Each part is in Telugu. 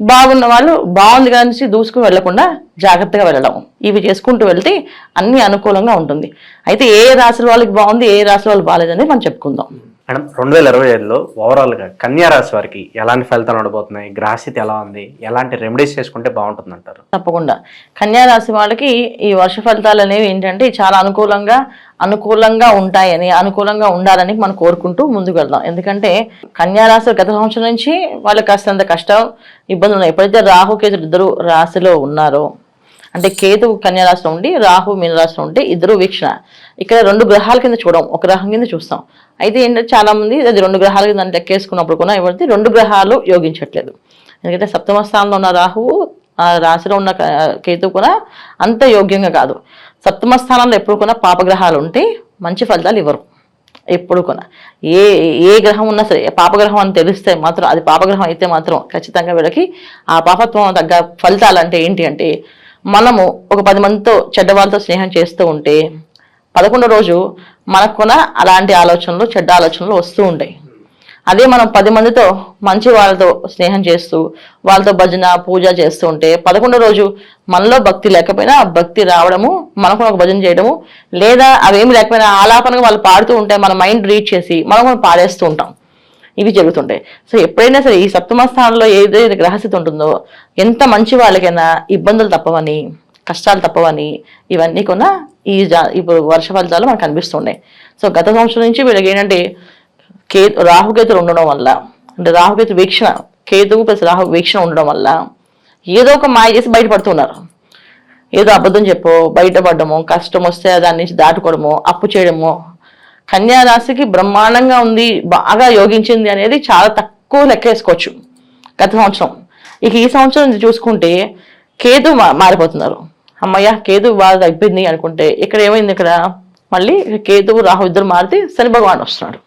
బాగున్న వాళ్ళు బాగుంది కానీ దూసుకుని వెళ్ళకుండా జాగ్రత్తగా వెళ్ళడం. ఇవి చేసుకుంటూ వెళ్తే అన్ని అనుకూలంగా ఉంటుంది. అయితే ఏ రాశుల వాళ్ళకి బాగుంది ఏ రాశుల వాళ్ళు బాగాలేదని మనం చెప్పుకుందాం. మేడం రెండు వేల ఇరవై ఐదులో ఓవరాల్గా కన్యారాశి వారికి ఎలాంటి ఫలితాలు ఉండబోతున్నాయి? గ్రహస్థితి ఎలా ఉంది? ఎలాంటి రెమెడీస్ చేసుకుంటే బాగుంటుంది అంటారు తప్పకుండా. కన్యారాశి వాళ్ళకి ఈ వర్ష ఫలితాలు అనేవి ఏంటంటే చాలా అనుకూలంగా అనుకూలంగా ఉంటాయని అనుకూలంగా ఉండాలని మనం కోరుకుంటూ ముందుకు వెళ్దాం. ఎందుకంటే కన్యారాశి గత సంవత్సరం నుంచి వాళ్ళకి కాస్తంత కష్టం ఇబ్బందులు ఉన్నాయి. ఎప్పుడైతే రాహుకేతులు ఇద్దరు రాశిలో ఉన్నారో అంటే కేతు కన్యా ఉండి రాహు మీన ఉంటే ఇద్దరు వీక్షణ. ఇక్కడ రెండు గ్రహాల కింద చూడం ఒక గ్రహం కింద చూస్తాం. అయితే ఏంటంటే చాలా మంది అది రెండు గ్రహాల కింద అని లెక్కేసుకున్నప్పుడు కూడా ఎవరైతే రెండు గ్రహాలు యోగించట్లేదు. ఎందుకంటే సప్తమ స్థానంలో ఉన్న రాహువు ఆ రాశిలో ఉన్న కేతు కూడా అంత యోగ్యంగా కాదు. సప్తమ స్థానంలో ఎప్పుడు కూడా పాపగ్రహాలు ఉంటే మంచి ఫలితాలు ఇవ్వరు. ఎప్పుడు కూడా. ఏ ఏ గ్రహం ఉన్నా సరే పాపగ్రహం అని తెలిస్తే మాత్రం అది పాపగ్రహం అయితే మాత్రం ఖచ్చితంగా వీళ్ళకి ఆ పాపత్వం తగ్గ ఫలితాలు అంటే ఏంటి అంటే మనము ఒక పది మందితో చెడ్డ వాళ్ళతో స్నేహం చేస్తూ ఉంటే పదకొండో రోజు మనకు కూడా అలాంటి ఆలోచనలు చెడ్డ ఆలోచనలు వస్తూ ఉంటాయి. అదే మనం పది మందితో మంచి వాళ్ళతో స్నేహం చేస్తూ వాళ్ళతో భజన పూజ చేస్తూ ఉంటే పదకొండో రోజు మనలో భక్తి లేకపోయినా భక్తి రావడము మనకు ఒక భజన చేయడము లేదా అవేమి లేకపోయినా ఆలాపనగా వాళ్ళు పాడుతూ ఉంటే మన మైండ్ రీడ్ చేసి మనం పాడేస్తూ ఉంటాం. ఇవి జరుగుతుంటాయి సో ఎప్పుడైనా సరే ఈ సప్తమ స్థానంలో ఏదైతే గ్రహస్థితి ఉంటుందో ఎంత మంచి వాళ్ళకైనా ఇబ్బందులు తప్పవని కష్టాలు తప్పవని ఇవన్నీ కూడా ఈ జా- ఇప్పుడు వర్ష ఫలితాలు మనకు కనిపిస్తున్నాయి సో గత సంవత్సరం నుంచి వీళ్ళకి ఏంటంటే కే రాహుకేతులు ఉండడం వల్ల అంటే రాహుకేతు వీక్షణ కేతువు ప్లస్ రాహు వీక్షణ ఉండడం వల్ల ఏదో ఒక మాయ చేసి బయటపడుతున్నారు. ఏదో అబద్ధం చెప్పో బయటపడము కష్టం వస్తే దాని నుంచి దాటుకోవడము అప్పు చేయడము కన్యారాశికి బ్రహ్మాండంగా ఉంది బాగా యోగించింది అనేది చాలా తక్కువ లెక్క వేసుకోవచ్చు గత సంవత్సరం. ఇక ఈ సంవత్సరం చూసుకుంటే కేతు మా- మారిపోతున్నారు. అమ్మయ్య కేతు బాగా తగ్గింది అనుకుంటే ఇక్కడ ఏమైంది ఇక్కడ? మళ్ళీ కేతువు రాహు ఇద్దరు మారితే శని భగవాన్ వస్తున్నాడు.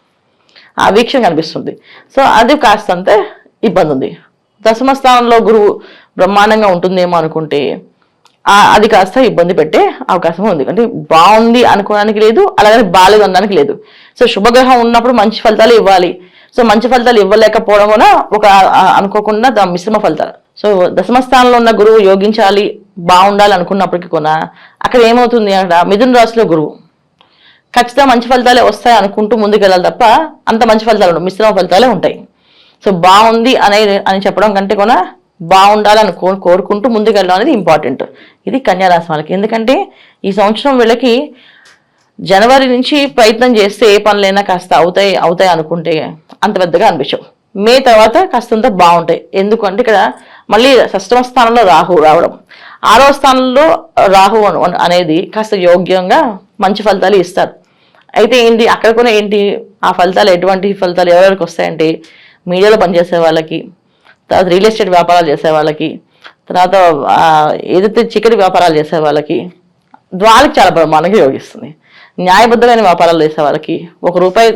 ఆ వీక్షణ కనిపిస్తుంది. సో అది కాస్తంతే ఇబ్బంది ఉంది దశమ స్థానంలో గురువు బ్రహ్మాండంగా ఉంటుందేమో అనుకుంటే అది కాస్త ఇబ్బంది పెట్టే అవకాశం ఉంది. అంటే బాగుంది అనుకోవడానికి లేదు అలాగని బాగాలేదు అనడానికి లేదు. సో శుభగ్రహం ఉన్నప్పుడు మంచి ఫలితాలు ఇవ్వాలి. సో మంచి ఫలితాలు ఇవ్వలేకపోవడం కూడా ఒక అనుకోకుండా మిశ్రమ ఫలితాలు. సో దశమ స్థానంలో ఉన్న గురువు యోగించాలి బాగుండాలి అనుకున్నప్పటికీ కూడా అక్కడ ఏమవుతుంది అక్కడ మిథున రాశిలో గురువు. ఖచ్చితంగా మంచి ఫలితాలే వస్తాయి అనుకుంటూ ముందుకు వెళ్ళాలి తప్ప అంత మంచి ఫలితాలు ఉండవు మిశ్రమ ఫలితాలే ఉంటాయి. సో బాగుంది అనే అని చెప్పడం కంటే కూడా బాగుండాలని కో కోరుకుంటూ ముందుకెళ్ళడం అనేది ఇంపార్టెంట్ ఇది కన్యారాశి వాళ్ళకి. ఎందుకంటే ఈ సంవత్సరం వీళ్ళకి జనవరి నుంచి ప్రయత్నం చేస్తే ఏ పనులైనా కాస్త అవుతాయి అవుతాయి అనుకుంటే అంత పెద్దగా అనిపించవు. మే తర్వాత కాస్తంత బాగుంటాయి. ఎందుకంటే ఇక్కడ మళ్ళీ షష్టమ స్థానంలో రాహు రావడం. ఆరో స్థానంలో రాహు అనేది కాస్త యోగ్యంగా మంచి ఫలితాలు ఇస్తారు. అయితే ఏంటి అక్కడ కూడా ఏంటి ఆ ఫలితాలు ఎటువంటి ఫలితాలు ఎవరెవరికి వస్తాయంటే మీడియాలో పనిచేసే వాళ్ళకి తర్వాత రియల్ ఎస్టేట్ వ్యాపారాలు చేసే వాళ్ళకి తర్వాత ఏదైతే చికెన్ వ్యాపారాలు చేసే వాళ్ళకి వాళ్ళకి చాలా బ్రహ్మాండంగా యోగిస్తుంది న్యాయబద్ధమైన వ్యాపారాలు చేసే వాళ్ళకి ఒక రూపాయి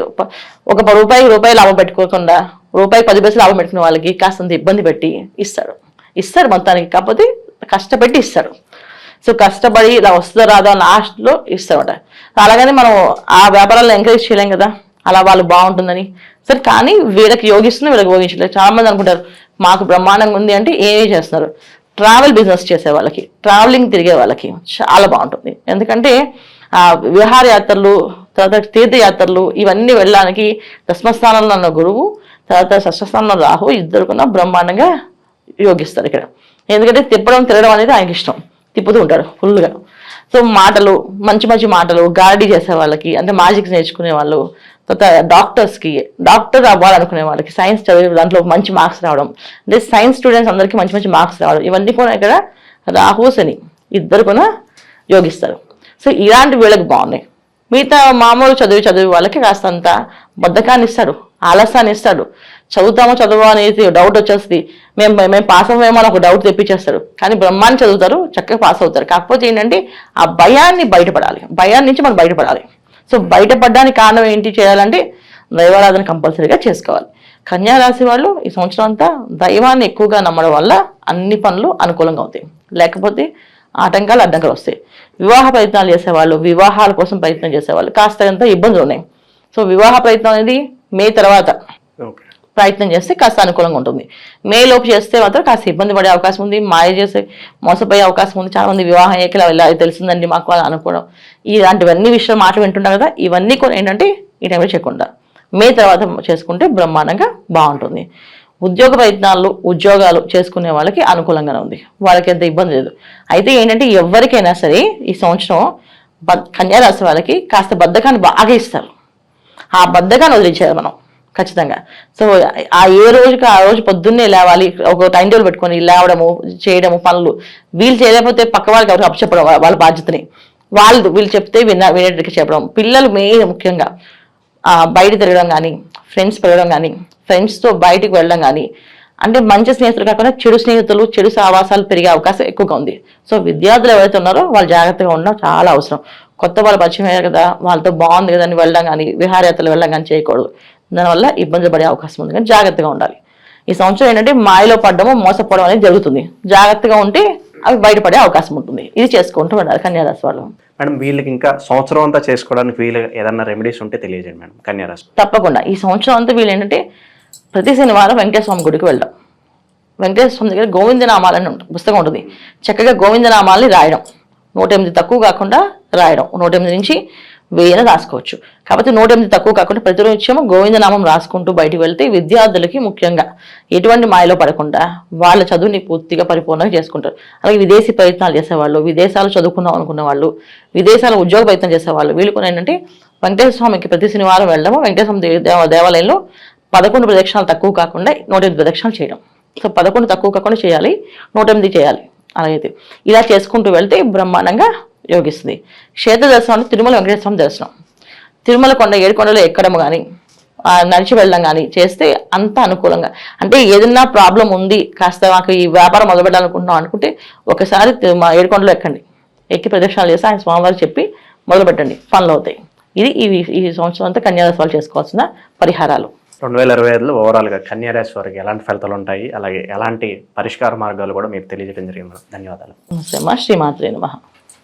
ఒక ప- రూపాయి రూపాయి లాభం పెట్టుకోకుండా రూపాయి పది పైసలు లాభం పెట్టుకునే వాళ్ళకి కాస్తంత ఇబ్బంది పెట్టి ఇస్తాడు. ఇస్తారు మొత్తానికి కాకపోతే కష్టపెట్టి ఇస్తాడు. సో కష్టపడి ఇలా వస్తుందో రాదో లాస్ట్లో ఇస్తామట అలాగని మనం ఆ వ్యాపారాలను ఎంకరేజ్ చేయలేం కదా. అలా వాళ్ళు బాగుంటుందని. సరే కానీ వీళ్ళకి యోగిస్తుంది వీళ్ళకి యోగించలేదు చాలామంది అనుకుంటారు మాకు బ్రహ్మాండంగా ఉంది అంటే ఏమీ చేస్తున్నారు. ట్రావెల్ బిజినెస్ చేసే వాళ్ళకి ట్రావెలింగ్ తిరిగే వాళ్ళకి చాలా బాగుంటుంది. ఎందుకంటే విహారయాత్రలు తర్వాత తీర్థయాత్రలు ఇవన్నీ వెళ్ళడానికి దశమస్థానంలో ఉన్న గురువు తర్వాత షష్ఠస్థానంలో రాహు ఇద్దరు కూడా బ్రహ్మాండంగా యోగిస్తారు ఇక్కడ. ఎందుకంటే తిప్పడం తిరగడం అనేది ఆయనకి ఇష్టం. తిప్పుతూ ఉంటాడు ఫుల్గా సో మాటలు మంచి మంచి మాటలు గార్డీ చేసే వాళ్ళకి అంటే మ్యాజిక్స్ నేర్చుకునే వాళ్ళు తర్వాత డాక్టర్స్కి డాక్టర్ అవ్వాలనుకునే వాళ్ళకి సైన్స్ చదివే దాంట్లో మంచి మార్క్స్ రావడం. అంటే సైన్స్ స్టూడెంట్స్ అందరికీ మంచి మంచి మార్క్స్ రావడం. ఇవన్నీ కూడా ఇక్కడ రాహు శని ఇద్దరు కూడా యోగిస్తారు. సో ఇలాంటి వీళ్ళకి బాగున్నాయి. మిగతా మామూలు చదివి చదివి వాళ్ళకి కాస్తంత బద్ధకాన్ని ఇస్తాడు ఆలస్యాన్ని ఇస్తాడు చదువుతామో చదువు అనేది డౌట్ వచ్చేస్తుంది. మేము మేము పాస్ అవ్వేమో అని ఒక డౌట్ తెప్పించేస్తారు. కానీ బ్రహ్మాన్ని చదువుతారు చక్కగా పాస్ అవుతారు. కాకపోతే ఏంటంటే ఆ భయాన్ని బయటపడాలి. భయాన్ని నుంచి మనం బయటపడాలి. సో బయటపడడానికి కారణం ఏంటి చేయాలంటే దైవారాధన కంపల్సరీగా చేసుకోవాలి. కన్యా రాశి వాళ్ళు ఈ సంవత్సరం అంతా దైవాన్ని ఎక్కువగా నమ్మడం వల్ల అన్ని పనులు అనుకూలంగా అవుతాయి. లేకపోతే ఆటంకాలు అడ్డంకాలు వస్తాయి. వివాహ ప్రయత్నాలు చేసేవాళ్ళు వివాహాల కోసం ప్రయత్నం చేసేవాళ్ళు కాస్త ఇబ్బందులు ఉన్నాయి. సో వివాహ ప్రయత్నం అనేది మే తర్వాత ప్రయత్నం చేస్తే కాస్త అనుకూలంగా ఉంటుంది. మే లోపు చేస్తే మాత్రం కాస్త ఇబ్బంది పడే అవకాశం ఉంది. మాయ చేసే మోసపోయే అవకాశం ఉంది. చాలామంది వివాహం ఏకలా వెళ్ళాలి తెలిసిందండి మాకు అని అనుకోవడం. ఇలాంటివన్నీ విషయాలు మాటలు వింటున్నాం కదా ఇవన్నీ కూడా ఏంటంటే ఈ టైంలో చేయకుండా. మే తర్వాత చేసుకుంటే బ్రహ్మాండంగా బాగుంటుంది. ఉద్యోగ ప్రయత్నాలు ఉద్యోగాలు చేసుకునే వాళ్ళకి అనుకూలంగానే ఉంది. వాళ్ళకి ఎంత ఇబ్బంది లేదు. అయితే ఏంటంటే ఎవరికైనా సరే ఈ సంవత్సరం బ కన్యారాశి వాళ్ళకి కాస్త బద్ధకాన్ని బాగా ఇస్తారు. ఆ బద్ధకాన్ని వదిలించారు మనం. ఖచ్చితంగా. సో ఆ ఏ రోజుకి ఆ రోజు పొద్దున్నే లేవాలి ఒక టైం టేబుల్ పెట్టుకొని లేవడము చేయడము పనులు. వీళ్ళు చేయలేకపోతే పక్క వాళ్ళకి ఎవరికి అప్పచెప్పడం వాళ్ళ బాధ్యతని. వాళ్ళు వీళ్ళు చెప్తే విన్న వినేటట్టుగా చెప్పడం. పిల్లలు మెయిన్ ముఖ్యంగా బయట తిరగడం కానీ ఫ్రెండ్స్ పెరగడం కానీ ఫ్రెండ్స్తో బయటికి వెళ్ళడం కానీ అంటే మంచి స్నేహితులు కాకుండా చెడు స్నేహితులు చెడు సావాసాలు పెరిగే అవకాశం ఎక్కువగా ఉంది. సో విద్యార్థులు ఎవరైతే ఉన్నారో వాళ్ళు జాగ్రత్తగా ఉండడం చాలా అవసరం. కొత్త వాళ్ళు పరిచయం అయ్యారు కదా వాళ్ళతో బాగుంది కదా అని వెళ్ళడం కానీ విహారయాత్రలు వెళ్ళడం కానీ చేయకూడదు. దానివల్ల ఇబ్బందులు పడే అవకాశం ఉంది. కానీ జాగ్రత్తగా ఉండాలి. ఈ సంవత్సరం ఏంటంటే మాయలో పడడము మోసపోవడం అనేది జరుగుతుంది. జాగ్రత్తగా ఉంటే అవి బయటపడే అవకాశం ఉంటుంది. ఇది చేసుకుంటూ ఉండాలి కన్యారాశి వాళ్ళు. మేడం వీళ్ళకి ఇంకా సంవత్సరం అంతా చేసుకోవడానికి వీళ్ళు ఏదన్నా రెమెడీస్ ఉంటే తెలియజేయండి మేడం కన్యారాశి తప్పకుండా. ఈ సంవత్సరం అంతా వీళ్ళు ఏంటంటే ప్రతి శనివారం వెంకటేశ్వర గుడికి వెళ్ళడం వెంకటేశ్వర దగ్గర గోవిందనామాలని ఉంటుంది పుస్తకం ఉంటుంది. చక్కగా గోవిందనామాలని రాయడం. నూట ఎనిమిది తక్కువ కాకుండా రాయడం. నూట ఎనిమిది నుంచి వేయన రాసుకోవచ్చు. కాబట్టి నూట ఎనిమిది తక్కువ కాకుండా ప్రతి గోవిందనామం రాసుకుంటూ బయటకు వెళ్తే విద్యార్థులకి ముఖ్యంగా ఎటువంటి మాయలో పడకుండా వాళ్ళ చదువుని పూర్తిగా పరిపూర్ణంగా చేసుకుంటారు. అలాగే విదేశీ ప్రయత్నాలు చేసేవాళ్ళు విదేశాలు చదువుకుందాం అనుకున్న వాళ్ళు విదేశాల ఉద్యోగ ప్రయత్నం చేసేవాళ్ళు వీళ్ళు కూడా ఏంటంటే వెంకటేశ్వర స్వామికి ప్రతి శనివారం వెళ్ళడము వెంకటేశ్వర దేవాలయంలో పదకొండు ప్రదక్షిణాలు తక్కువ కాకుండా నూట ఎనిమిది ప్రదక్షిణాలు చేయడం. సో పదకొండు తక్కువ కాకుండా చేయాలి నూట ఎనిమిది చేయాలి. అలాగైతే ఇలా చేసుకుంటూ వెళ్తే బ్రహ్మాండంగా యోగిస్తుంది. క్షేత్ర దర్శనం అంటే తిరుమల వెంకటేశ్వర స్వామి దర్శనం తిరుమల కొండ ఏడు కొండలో ఎక్కడం కానీ నడిచి వెళ్ళడం కానీ చేస్తే అంత అనుకూలంగా. అంటే ఏదైనా ప్రాబ్లం ఉంది కాస్త మాకు ఈ వ్యాపారం మొదలు పెట్టాలనుకుంటున్నాం అనుకుంటే ఒకసారి మా ఏడుకొండలో ఎక్కండి. ఎక్కి ప్రదక్షిణాలు చేసి ఆయన స్వామివారు చెప్పి మొదలు పెట్టండి పనులు అవుతాయి. ఇది ఈ ఈ సంవత్సరం అంతా వాళ్ళు చేసుకోవాల్సిన పరిహారాలు. రెండు వేల ఇరవై ఐదులో ఓవరాల్గా కన్యారాశి వారికి ఎలాంటి ఫలితాలు ఉంటాయి? అలాగే ఎలాంటి పరిష్కార మార్గాలు కూడా మీరు తెలియజేయడం జరిగింది. ధన్యవాదాలు. నమస్తే అమ్మా. శ్రీమాత్రే నమః.